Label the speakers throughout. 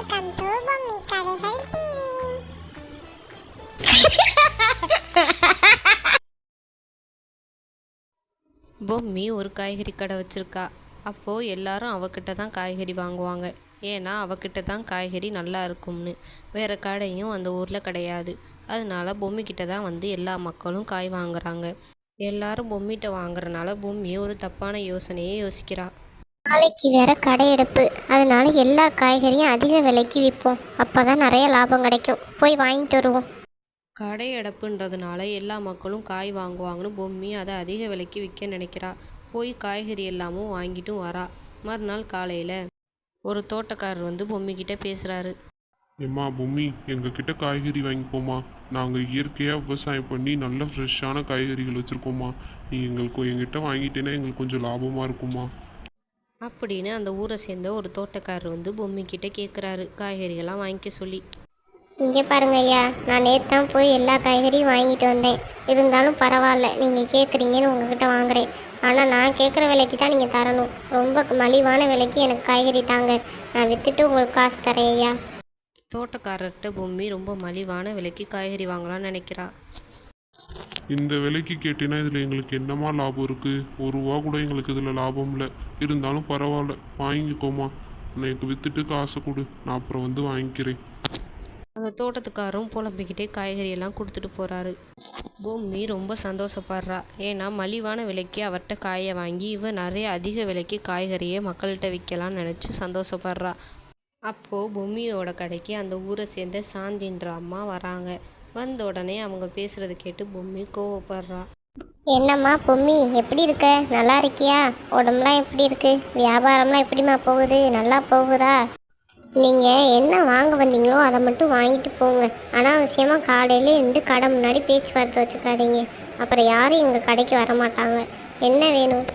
Speaker 1: Welcome to Bommi கதைகள் TV
Speaker 2: Bommi ஒரு காய்கறி கடை வச்சிருக்கா. அப்போது எல்லாரும் அவகிட்ட தான் காய்கறி வாங்குவாங்க. ஏன்னா அவகிட்ட தான் காய்கறி நல்லா இருக்கும்னு. வேற கடையும் அந்த ஊரில் கிடையாது. அதனால பொம்மிக்கிட்ட தான் வந்து எல்லா மக்களும் காய் வாங்குறாங்க. எல்லாரும் பொம்மிட்ட வாங்குறனால பொம்மி ஒரு தப்பான யோசனையை யோசிக்கிறா.
Speaker 1: நாளைக்கு வேற கடை எடுப்பு. அதனால எல்லா காய்கறியும் அதிக விலைக்கு விற்போம் அப்பதான் நிறைய லாபம் கிடைக்கும். போய் வாங்கிட்டு வருவோம்.
Speaker 2: கடை அடைப்புன்றதுனால எல்லா மக்களும் காய் வாங்குவாங்கன்னு பொம்மி அதை அதிக விலைக்கு விற்க நினைக்கிறா. போய் காய்கறி எல்லாமும் வாங்கிட்டும் வரா. மறுநாள் காலையில் ஒரு தோட்டக்காரர் வந்து பொம்மிக்கிட்ட பேசுகிறாரு
Speaker 3: எம்மா பொம்மி எங்ககிட்ட காய்கறி வாங்கிக்கோமா நாங்கள் இயற்கையாக விவசாயம் பண்ணி நல்ல ஃப்ரெஷ்ஷான காய்கறிகள் வச்சுருக்கோம்மா. நீ எங்களுக்கு எங்கிட்ட வாங்கிட்டேன்னா எங்களுக்கு கொஞ்சம் லாபமாக இருக்குமா
Speaker 2: அப்படின்னு அந்த ஊரை சேர்ந்த ஒரு தோட்டக்காரர் வந்து பொம்மிக்கிட்ட கேட்குறாரு காய்கறிகள்லாம் வாங்கிக்க சொல்லி.
Speaker 1: இங்கே பாருங்க ஐயா நான் நேற்று தான் போய் எல்லா காய்கறியும் வாங்கிட்டு வந்தேன். இருந்தாலும் பரவாயில்ல நீங்கள் கேட்குறீங்கன்னு உங்ககிட்ட வாங்குறேன். ஆனால் நான் கேட்குற விலைக்கு தான் நீங்கள் தரணும். ரொம்ப மலிவான விலைக்கு எனக்கு காய்கறி தாங்க. நான் விற்றுட்டு உங்களுக்கு காசு தரேன் ஐயா.
Speaker 2: தோட்டக்காரர்கிட்ட பொம்மி ரொம்ப மலிவான விலைக்கு காய்கறி வாங்கலாம்னு நினைக்கிறா.
Speaker 3: இந்த விலைக்கு கேட்டினா இதில் எங்களுக்கு என்னமா லாபம் இருக்குது ஒரு ரூபா கூட எங்களுக்கு இதில் லாபம் இல்லை. இருந்தாலும் பரவாயில்ல வாங்கிக்கோமா எனக்கு விற்றுட்டு காசை கொடு. நான் அப்புறம் வந்து வாங்கிக்கிறேன்.
Speaker 2: அந்த தோட்டத்துக்காரரும் புலம்பிக்கிட்டே காய்கறியெல்லாம் கொடுத்துட்டு போகிறாரு பொம்மி ரொம்ப சந்தோஷப்படுறா. ஏன்னா மலிவான விலைக்கு அவர்கிட்ட காயை வாங்கி இவ நிறைய அதிக விலைக்கு காய்கறியை மக்கள்கிட்ட விற்கலாம்னு நினச்சி சந்தோஷப்படுறா. அப்போது பொம்மியோட கடைக்கு அந்த ஊரை சேர்ந்த சாந்தின்ற அம்மா வராங்க. வந்த உடனே அவங்க பேசுறத கேட்டு பொம்மி கோவப்படுறா.
Speaker 1: என்னம்மா பொம்மி எப்படி இருக்க? நல்லா இருக்கியா? உடம்புலாம் எப்படி இருக்கு? வியாபாரம்லாம் எப்படிம்மா போகுது? நல்லா போகுதா? நீங்கள் என்ன வாங்க வந்தீங்களோ அதை மட்டும் வாங்கிட்டு போங்க. அனாவசியமாக காலையில இருந்து கடை முன்னாடி பேச்சுவார்த்தை வச்சுக்காதீங்க. அப்புறம் யாரும் எங்கள் கடைக்கு வர மாட்டாங்க. என்ன வேணும்?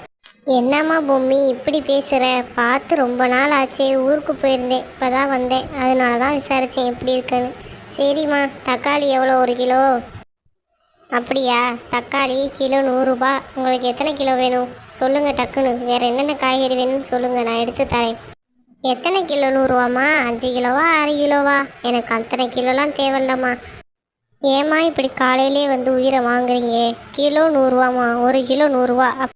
Speaker 1: என்னம்மா பொம்மி இப்படி பேசுகிற பார்த்து ரொம்ப நாள் ஆச்சே ஊருக்கு போயிருந்தேன். இப்போ தான் வந்தேன். அதனால தான் விசாரித்தேன் எப்படி இருக்குன்னு. சரிம்மா தக்காளி எவ்வளோ? ஒரு கிலோ. அப்படியா? தக்காளி கிலோ நூறுரூபா உங்களுக்கு எத்தனை கிலோ வேணும்? சொல்லுங்கள் டக்குன்னு. வேறு என்னென்ன காய்கறி வேணும்னு சொல்லுங்கள் நான் எடுத்து தரேன். எத்தனை கிலோ? நூறுரூவாம்மா அஞ்சு கிலோவா? ஆறு கிலோவா? எனக்கு அத்தனை கிலோலாம் தேவையில்லம்மா. ஏம்மா இப்படி காலையிலே வந்து உயிரை வாங்குறீங்க? கிலோ நூறுரூவாம்மா ஒரு கிலோ நூறுரூவா அப்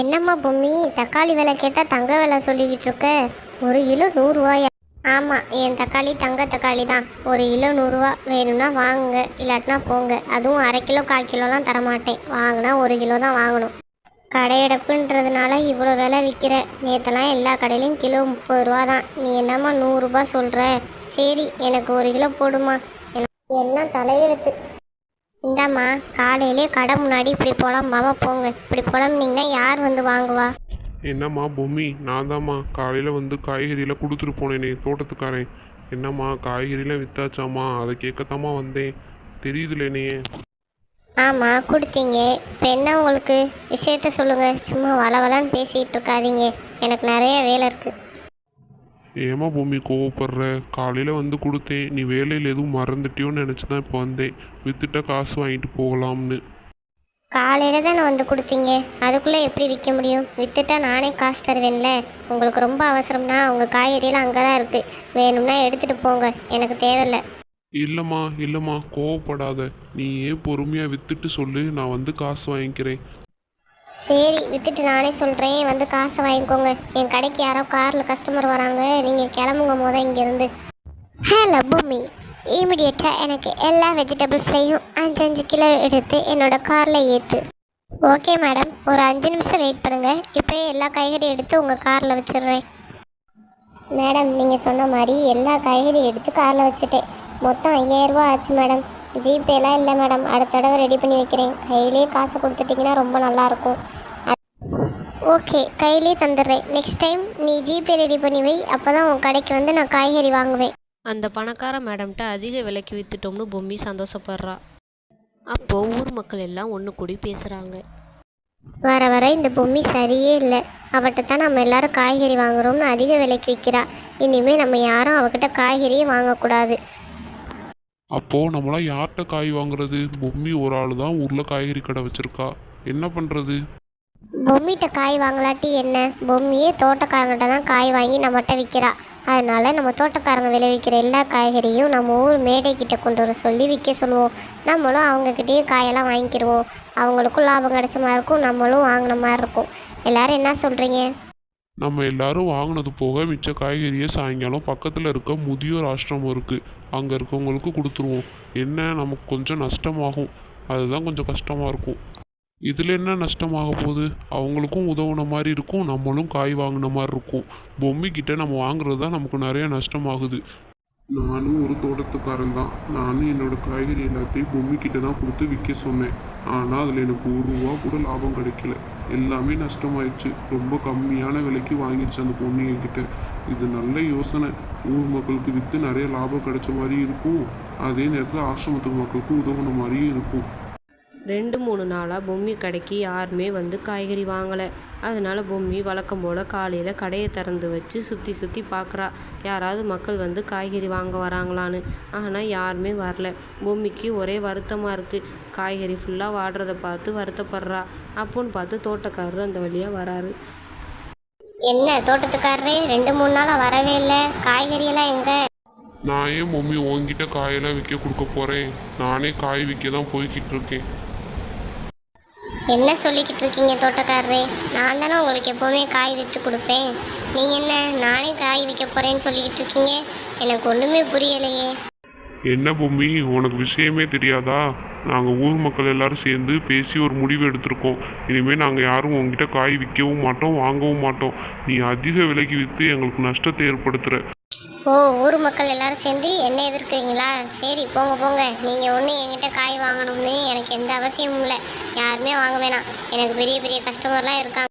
Speaker 1: என்னம்மா பொம்மி? தக்காளி விலை கேட்டால் தங்க விலை சொல்லிக்கிட்டு இருக்க. ஒரு கிலோ நூறுரூவாயா ஆமாம் என் தக்காளி தங்க தக்காளி தான். ஒரு கிலோ நூறுரூவா வேணும்னா வாங்குங்க. இல்லாட்டினா போங்க. அதுவும் அரை கிலோ கால் கிலோலாம் தரமாட்டேன். வாங்கினா ஒரு கிலோ தான் வாங்கணும். கடையடைப்புன்றதுனால இவ்வளோ விலை விற்கிற நேற்றெல்லாம் எல்லா கடையிலையும் கிலோ முப்பது ரூபா தான். நீ என்னம்மா நூறுரூபா சொல்கிற சரி எனக்கு ஒரு கிலோ போடுமா. எனக்கு என்ன தலையெழுத்து? இந்தாம்மா காலையிலே கடை முன்னாடி இப்படி புலம்பாம போங்க. இப்படி புலம்புனீங்கன்னா யார் வந்து வாங்குவா?
Speaker 3: என்னம்மா பொம்மி நான் தாம்மா காலையில் வந்து காய்கறியெல்லாம் கொடுத்துட்டு போனேனே தோட்டத்துக்காரன். என்னம்மா காய்கறிலாம் வித்தாச்சாம்மா? அதை கேட்கத்தாம்மா வந்தேன். தெரியுதுலேனே
Speaker 1: ஆமாம் கொடுத்தீங்க. இப்போ என்ன உங்களுக்கு? விஷயத்த சொல்லுங்கள் சும்மா வளவலன்னு பேசிகிட்டு இருக்காதீங்க. எனக்கு நிறைய வேலை இருக்குது
Speaker 3: ஏம்மா பூமி கோவப்படுற? காலையில் வந்து கொடுத்தேன். நீ வேலையில் எதுவும் மறந்துட்டியோன்னு நினச்சி தான் இப்போ வந்தேன். வித்துட்டா காசு வாங்கிட்டு போகலாம்னு.
Speaker 1: காலையில் தானே வந்து கொடுத்தீங்க? அதுக்குள்ளே எப்படி விற்க முடியும்? விற்றுட்டா நானே காசு தருவேன்ல. உங்களுக்கு ரொம்ப அவசரம்னா உங்கள் காய்கறியெல்லாம் அங்கே தான் இருக்குது வேணும்னா எடுத்துகிட்டு போங்க. எனக்கு தேவையில்ல.
Speaker 3: இல்லைம்மா இல்லைம்மா. கோவப்படாத. நீ ஏன் பொறுமையாக வித்துட்டு சொல்லு. நான் வந்து காசு வாங்கிக்கிறேன்.
Speaker 1: சரி விற்றுட்டு நானே சொல்கிறேன் வந்து காசை வாங்கிக்கோங்க. என் கடைக்கு யாரோ காரில் கஸ்டமர் வராங்க. நீங்கள் கிளம்புங்க போத இங்கேருந்து. ஹலோ பூமி இமிடியேட்டாக எனக்கு எல்லா வெஜிடபிள்ஸ்லையும் அஞ்சு அஞ்சு கிலோ எடுத்து என்னோட காரில் ஏற்று ஓகே மேடம். ஒரு அஞ்சு நிமிஷம் வெயிட் பண்ணுங்கள் இப்போயே எல்லா காய்கறியும் எடுத்து உங்கள் காரில் வச்சிடுறேன். மேடம் நீங்கள் சொன்ன மாதிரி எல்லா காய்கறியும் எடுத்து காரில் வச்சுட்டேன். மொத்தம் ஐயாயிரரூபா ஆச்சு மேடம். ஜிபேலாம் இல்லை மேடம். அடுத்த தடவை ரெடி பண்ணி வைக்கிறேன். கையிலே காசு கொடுத்துட்டிங்கன்னா ரொம்ப நல்லாயிருக்கும். ஓகே கையிலே தந்துடுறேன். நெக்ஸ்ட் டைம் நீ ஜிபே ரெடி பண்ணி வை. அப்போ தான் உன் கடைக்கு வந்து நான் காய்கறி வாங்குவேன்.
Speaker 2: அந்த பணக்கார மேடம்கிட்ட அதிக விலைக்கு வித்துட்டோம்னு பொம்மி சந்தோஷப்படுறா. அப்போது ஊர் மக்கள் எல்லாம் ஒன்று கூடி பேசுகிறாங்க
Speaker 1: வர வர இந்த பொம்மி சரியே இல்லை. அவட்ட தான் நம்ம எல்லாரும் காய்கறி வாங்குறோம்னு அதிக விலைக்கு விற்கிறா இனிமேல் நம்ம யாரும் அவகிட்ட காய்கறியே வாங்கக்கூடாது.
Speaker 3: அப்போது நம்மளாம் யார்கிட்ட காய் வாங்குறது? பொம்மி ஒரு ஆள் தான் ஊரில் காய்கறி கடை வச்சுருக்கா. என்ன பண்ணுறது
Speaker 1: பொம்மிட்ட காய் வாங்கலாட்டி என்ன? பொம்மியே தோட்டக்காரங்கிட்ட தான் காய் வாங்கி நம்மகிட்ட விற்கிறா அதனால நம்ம தோட்டக்காரங்க விளைவிக்கிற எல்லா காய்கறியும் நம்ம ஊர் மேடைக்கிட்ட கொண்டு வர சொல்லி விற்க சொல்லுவோம். நம்மளும் அவங்கக்கிட்டேயே காயெல்லாம் வாங்கிக்கிடுவோம் அவங்களுக்கும் லாபம் கிடைச்ச மாதிரி இருக்கும். நம்மளும் வாங்கின மாதிரி இருக்கும். எல்லாரும் என்ன சொல்கிறீங்க
Speaker 3: நம்ம எல்லாரும் வாங்கினது போக மிச்ச காய்கறியை சாயங்காலம் பக்கத்தில் இருக்க முதியோர் ஆசிரமம் இருக்குது அங்கே இருக்கவங்களுக்கு கொடுத்துருவோம். என்ன? நமக்கு கொஞ்சம் நஷ்டமாகும். அதுதான் கொஞ்சம் கஷ்டமாக இருக்கும். இதில் என்ன நஷ்டமாக போகுது? அவங்களுக்கும் உதவுன மாதிரி இருக்கும் நம்மளும் காய் வாங்கின மாதிரி இருக்கும். பொம்மைக்கிட்ட நம்ம வாங்குறது தான் நமக்கு நிறைய நஷ்டமாகுது. நானும் ஒரு தோட்டத்துக்காரன் தான். நானும் என்னோட காய்கறி எல்லாத்தையும் பொம்மைக்கிட்ட தான் கொடுத்து விற்க சொன்னேன். ஆனால் அதில் எனக்கு ஒரு ரூபா கூட லாபம் கிடைக்கல. எல்லாமே நஷ்டமாயிடுச்சு. ரொம்ப கம்மியான விலைக்கு வாங்கிடுச்சு அந்த பொண்ணு என்கிட்ட. இது நல்ல யோசனை. ஊர் மக்களுக்கு விற்று நிறைய லாபம் கிடைச்ச மாதிரி இருக்கும். அதே நேரத்தில் ஆசிரமத்து மக்களுக்கும் உதவுன மாதிரியும் இருக்கும்.
Speaker 2: ரெண்டு மூணு நாளாக பொம்மி கடைக்கு யாருமே வந்து காய்கறி வாங்கலை. அதனால பொம்மி வழக்கம் போல் காலையில் கடையை திறந்து வச்சு சுற்றி சுற்றி பார்க்குறா யாராவது மக்கள் வந்து காய்கறி வாங்க வராங்களான்னு. ஆனால் யாருமே வரல. பொம்மிக்கு ஒரே வருத்தமாக இருக்குது காய்கறி ஃபுல்லாக வாடுறத பார்த்து வருத்தப்படுறா. அப்போன்னு பார்த்து தோட்டக்காரர் அந்த வழியாக வராரு.
Speaker 1: என்ன தோட்டத்துக்காரரே? ரெண்டு மூணு நாளாக வரவே இல்லை. காய்கறியெல்லாம் எங்கே?
Speaker 3: நான் ஏன் மம்மி உங்ககிட்ட காயெல்லாம் விற்க கொடுக்க போகிறேன் நானே காய் விற்க தான் போய்கிட்டு இருக்கேன்.
Speaker 1: என்ன சொல்லிக்கிட்டு இருக்கீங்க தோட்டக்காரரே? நான் தானே உங்களுக்கு எப்போவுமே காய் விற்று கொடுப்பேன். நீங்கள் என்ன? நானே காய் விற்க போகிறேன்னு சொல்லிக்கிட்டு இருக்கீங்க? எனக்கு ஒன்றுமே புரியலையே.
Speaker 3: என்ன பொம்மி உனக்கு விஷயமே தெரியாதா? நாங்கள் ஊர் மக்கள் எல்லாரும் சேர்ந்து பேசி ஒரு முடிவு எடுத்திருக்கோம். இனிமேல் நாங்கள் யாரும் உங்ககிட்ட காய் விற்கவும் மாட்டோம் வாங்கவும் மாட்டோம். நீ அதிக விலைக்கு விற்று எங்களுக்கு நஷ்டத்தை ஏற்படுத்துகிற
Speaker 1: ஓ ஊர் மக்கள் எல்லாரும் சேர்ந்து என்ன எதிர்க்கிறீங்களா? சரி போங்க போங்க. நீங்கள் ஒன்றும் என்கிட்ட காய் வாங்கணும்னு எனக்கு எந்த அவசியமும் இல்லை. யாருமே வாங்க வேணாம். எனக்கு பெரிய பெரிய கஸ்டமர்லாம் இருக்காங்க.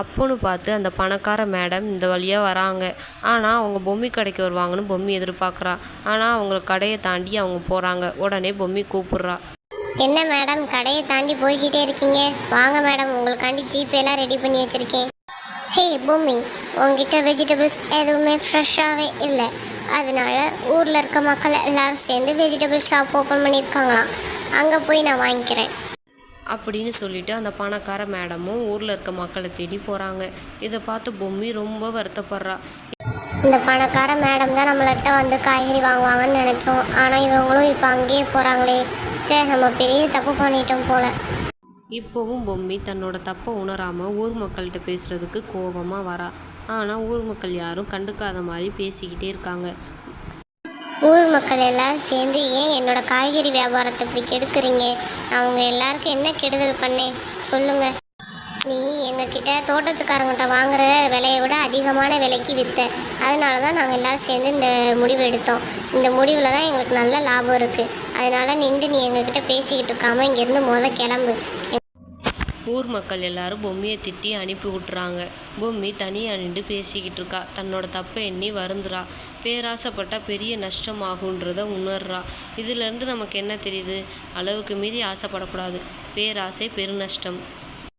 Speaker 2: அப்போன்னு பார்த்து அந்த பணக்கார மேடம் இந்த வழியாக வராங்க. ஆனால் அவங்க பொம்மி கடைக்கு வருவாங்கன்னு பொம்மி எதிர்பார்க்குறா. ஆனால் அவங்க கடையை தாண்டி அவங்க போகிறாங்க உடனே பொம்மி கூப்பிட்றா.
Speaker 1: என்ன மேடம் கடையை தாண்டி போய்கிட்டே இருக்கீங்க. வாங்க மேடம் உங்களுக்காண்டி ஜிபேலாம் ரெடி பண்ணி வச்சுருக்கேன். ஹே பூமி உங்ககிட்ட வெஜிடபிள்ஸ் எதுவுமே ஃப்ரெஷ்ஷாகவே இல்லை. அதனால ஊரில் இருக்க மக்கள் எல்லாரும் சேர்ந்து வெஜிடபிள் ஷாப் ஓப்பன் பண்ணியிருக்காங்களாம் அங்கே போய் நான் வாங்கிக்கிறேன்.
Speaker 2: அப்படின்னு சொல்லிட்டு அந்த பணக்கார மேடமும் ஊரில் இருக்க மக்களை தேடி போகிறாங்க இதை பார்த்து பொம்மி ரொம்ப வருத்தப்படுறா.
Speaker 1: இந்த பணக்கார மேடம் தான் நம்மள்கிட்ட வந்து காய்கறி வாங்குவாங்கன்னு நினச்சோம். ஆனால் இவங்களும் இப்போ அங்கேயே போகிறாங்களே சே நம்ம பெரிய தப்பு பண்ணிட்டோம் போல.
Speaker 2: இப்போவும் பொம்மி தன்னோட தப்பை உணராமல் ஊர் மக்கள்கிட்ட பேசுகிறதுக்கு கோபமாக வரா. ஆனால் ஊர் மக்கள் யாரும் கண்டுக்காத மாதிரி பேசிக்கிட்டே இருக்காங்க.
Speaker 1: ஊர் மக்கள் எல்லாம் சேர்ந்து ஏன் என்னோட காய்கறி வியாபாரத்தை இப்படி கெடுக்குறீங்க? நான் உங்க எல்லாருக்கும் என்ன கெடுதல் பண்ணேன் சொல்லுங்க. நீ எங்ககிட்ட தோட்டத்துக்காரங்கிட்ட வாங்குற விலையை விட அதிகமான விலைக்கு விற்ற அதனால தான் நாங்கள் எல்லோரும் சேர்ந்து இந்த முடிவு எடுத்தோம். இந்த முடிவில் தான் எங்களுக்கு நல்ல லாபம் இருக்குது அதனால் நின்று நீ எங்ககிட்ட பேசிக்கிட்டு இருக்காமல் இங்கேருந்து மொதல் கிளம்பு.
Speaker 2: ஊர் மக்கள் எல்லாரும் பொம்மியை திட்டி அனுப்பி விட்டுறாங்க. பொம்மி தனியாக நின்று பேசிக்கிட்டு இருக்கா. தன்னோட தப்பை எண்ணி வருந்துறா. பேராசைப்பட்டா பெரிய நஷ்டமாகுன்றத உணர்றா. இதுலேருந்து நமக்கு என்ன தெரியுது? அளவுக்கு மீறி ஆசைப்படக்கூடாது. பேராசை பெருநஷ்டம்.